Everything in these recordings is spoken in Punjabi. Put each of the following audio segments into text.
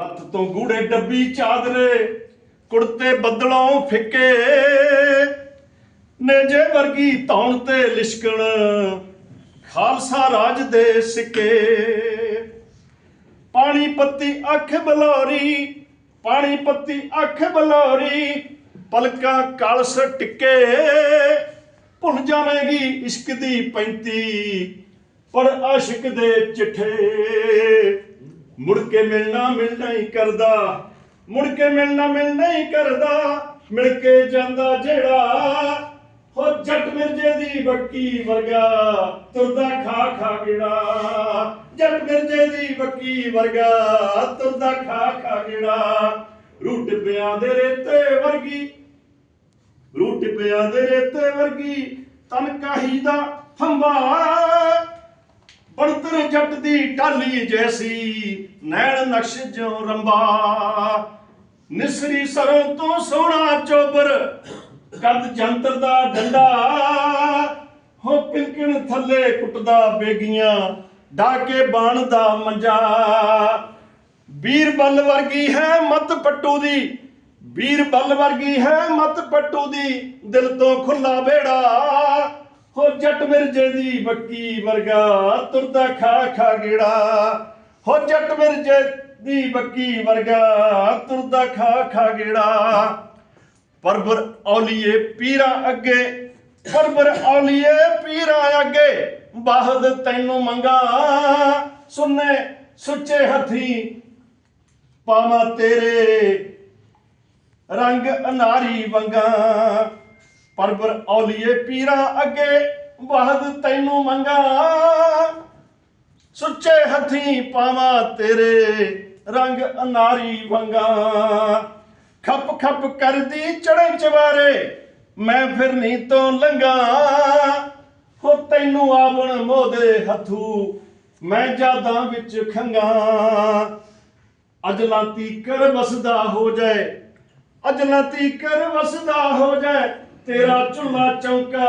ਹੱਥ ਤੋਂ ਗੂੜੇ ਡੱਬੀ ਚਾਦਰੇ, ਕੁੜਤੇ ਬੱਦਲੋਂ ਫਿੱਕੇ। ਨੇਜੇ ਵਰਗੀ ਧੌਣ ਤੇ ਲਿਸ਼ਕਣ, ਖਾਲਸਾ ਰਾਜ ਦੇ ਸਿੱਕੇ। ਪਾਣੀ ਪੱਤੀ ਅੱਖ ਬਲੋਰੀ, ਪਾਣੀ ਪੱਤੀ ਅੱਖ ਬਲੋਰੀ, ਪਲਕਾਂ ਕਲਸ ਟਿੱਕੇ। ਭੁੱਲ ਜਾਵੇਂਗੀ ਇਸ਼ਕ ਦੀ ਪੈਂਤੀ, ਪਰ ਆਸ਼ਿਕ ਦੇ ਚਿੱਠੇ। ਮੁੜ ਕੇ ਮਿਲਣਾ ਮਿਲਣਾ ਹੀ ਕਰਦਾ, ਮੁੜ ਕੇ ਮਿਲਣਾ ਮਿਲਣਾ ਹੀ ਕਰਦਾ, ਮਿਲ ਕੇ ਜਾਂਦਾ ਜਿਹੜਾ ਹੋ ਜੱਟ ਮਿਰਜੇ ਦੀ ਬੱਕੀ ਵਰਗਾ, ਤੁਰਦਾ ਖਾ ਖਾ ਗਿੜਾ ਜੱਟ ਮਿਰਜੇ ਦੀ ਬੱਕੀ ਵਰਗਾ, ਤੁਰਦਾ ਖਾ ਖਾ ਗਿੜਾ ਰੂਟ ਪਿਆਂ ਦੇ ਰੇਤੇ ਵਰਗੀ, ਰੂਟ ਪਿਆ ਦੇ ਰੇਤੇ ਵਰਗੀ, ਤਨ ਕਾਹੀ ਦਾ ਫੰਬਾ ਬਣਤਰ ਜੱਟ ਦੀ ਟਾਲੀ ਜੈਸੀ, ਨੈਣ ਨਕਸ਼ ਜਿਉ ਰੰਬਾ। ਨਿਸਰੀ ਸਰੋਂ ਤੋਂ ਸੋਹਣਾ ਚੋਬਰ ਕੱਦ ਜੰਤਰ ਦਾ ਡੰਡਾ। ਹੋ ਕਿਲਕਿਣ ਥੱਲੇ ਕੁੱਟਦਾ ਬੇਗੀਆਂ, ਡਾਕੇ ਕੇ ਬਾਣ ਦਾ ਮੰਜਾ। ਬੀਰਬਲ ਵਰਗੀ ਹੈ ਮਤ ਪੱਟੂ ਦੀ ਬੀਰਬਲ ਵਰਗੀ ਹੈ ਮਤ ਪੱਟੂ ਦੀ, ਦਿਲ ਤੋਂ ਖੁੱਲਾ ਬੇੜਾ। ਹੋ ਜੱਟ ਮਿਰਜੇ ਦੀ ਬੱਕੀ ਵਰਗਾ ਤੁਰਦਾ ਖਾ ਖਾ ਗੇੜਾ। ਹੋ ਜੱਟ ਮਿਰਜੇ ਦੀ ਬੱਕੀ ਵਰਗਾ ਤੁਰਦਾ ਖਾ ਖਾ ਗੇੜਾ। ਪਰਬਰ ਔਲੀਏ ਪੀਰਾ ਅੱਗੇ, ਪਰਬਰ ਔਲੀਏ ਪੀਰਾ ਅੱਗੇ। ਬਾਹਦ ਤੈਨੂੰ ਮੰਗਾ, ਸੁਨੇ ਸੁੱਚੇ ਹੱਥੀ ਪਾਵਾਂ ਤੇਰੇ ਰੰਗ ਅਨਾਰੀ ਵੰਗਾ। ਪਰਬਰ ਔਲੀਏ ਪੀਰਾਂ ਅੱਗੇ ਵਾਹਦ ਤੈਨੂੰ ਮੰਗਾ। ਸੁੱਚੇ ਹੱਥੀ ਪਾਵਾਂ ਤੇਰੇ ਰੰਗ ਅਨਾਰੀ ਵੰਗਾ। ਖੱਪ ਖੱਪ ਕਰਦੀ ਚੜਨ ਚਵਾਰੇ, ਮੈਂ ਫਿਰਨੀ ਤੋਂ ਲੰਗਾ। ਹੋ ਤੈਨੂੰ ਆਵਣ ਮੋਦੇ ਹੱਥੂ, ਮੈਂ ਜਾਦਾਂ ਵਿੱਚ ਖੰਗਾ। ਅਜਲਾ ਤੀਕਰ ਵਸਦਾ ਹੋ ਜਾਏ ਅਜਲਾ ਤੀਕਰ ਵਸਦਾ ਹੋ ਜਾਏ। ਤੇਰਾ ਚੁੱਲਾ ਚੌਂਕਾ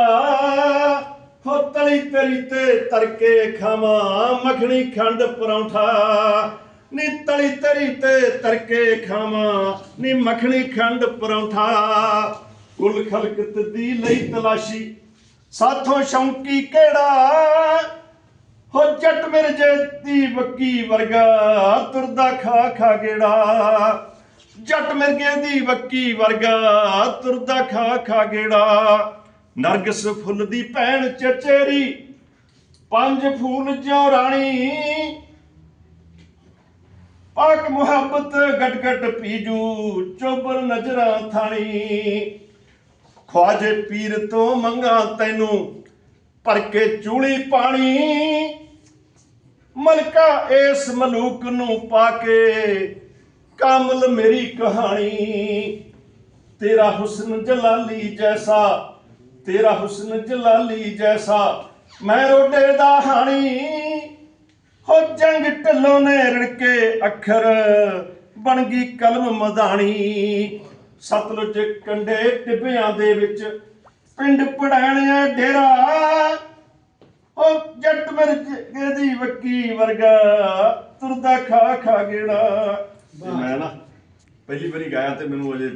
ਹੋ ਤਲੀ ਤੇਰੀ ਤੇ ਤਰਕੇ ਖਾਵਾਂ, ਮੱਖਣੀ ਖੰਡ ਪਰੌਂਠਾ। ਨੀ ਤਲੀ ਤੇਰੀ ਤੇ ਤਰਕੇ ਖਾਵਾਂ, ਨੀ ਮੱਖਣੀ ਖੰਡ ਪਰੌਂਠਾ। ਕੁਲ ਖਲਕਤ ਦੀ ਲਈ ਤਲਾਸ਼ੀ, ਸਾਥੋਂ ਸ਼ੌਂਕੀ ਕਿਹੜਾ? ਹੋ ਜੱਟ ਮਿਰਜੇ ਦੀ ਬੱਕੀ ਵਰਗਾ, ਤੁਰਦਾ ਖਾ ਖਾ ਗੇੜਾ। ਜੱਟ ਮਿਰਗੇ ਦੀ ਵੱਕੀ ਵਰਗਾ, ਤੁਰਦਾ ਖਾ ਖਾ ਗੇੜਾ। ਨਰਗਸ ਫੁੱਲ ਦੀ ਭੈਣ ਚਚੇਰੀ, ਪੰਜ ਫੂਲ ਜਿਉ ਰਾਣੀ। ਪਾਕ ਮੁਹੱਬਤ ਗਟ ਗਟ ਪੀਜੂ, ਚੋਬਰ ਨਜ਼ਰਾਂ ਥਾਣੀ। ਖਵਾਜੇ ਪੀਰ ਤੋਂ ਮੰਗਾ ਤੈਨੂੰ ਭਰ ਕੇ ਚੂਲੀ ਪਾਣੀ। ਮਲਕਾ ਇਸ ਮਲੂਕ ਨੂੰ ਪਾ ਕੇ ਕਾਮਲ ਮੇਰੀ ਕਹਾਣੀ। ਤੇਰਾ ਹੁਸਨ ਜਲਾਲੀ ਜੈਸਾ, ਤੇਰਾ ਹੁਸਨ ਜਲਾਲੀ ਜੈਸਾ, ਮੈਂ ਰੋਡੇ ਦਾ ਹਾਣੀ। ਹੋ ਜੰਗ ਢੱਲੋਂ ਨੇ ਰੜਕੇ ਅੱਖਰ, ਬਣ ਗਈ ਕਲਮ ਮਦਾਣੀ। ਸਤਲੁਜ ਕੰਡੇ ਟਿੱਬਿਆਂ ਦੇ ਵਿੱਚ, ਪਿੰਡ ਪੜਾਣਿਆ ਡੇਰਾ। ਉਹ ਜੱਟ ਮਿਰਜੇ ਦੀ ਵੱਕੀ ਵਰਗਾ, ਤੁਰਦਾ ਖਾ ਖਾ ਗੇੜਾ। ਤੇ ਮੈਂ ਨਾ ਪਹਿਲੀ ਵਾਰੀ ਗਾਇਆ ਤੇ ਮੈਨੂੰ ਅਜੇ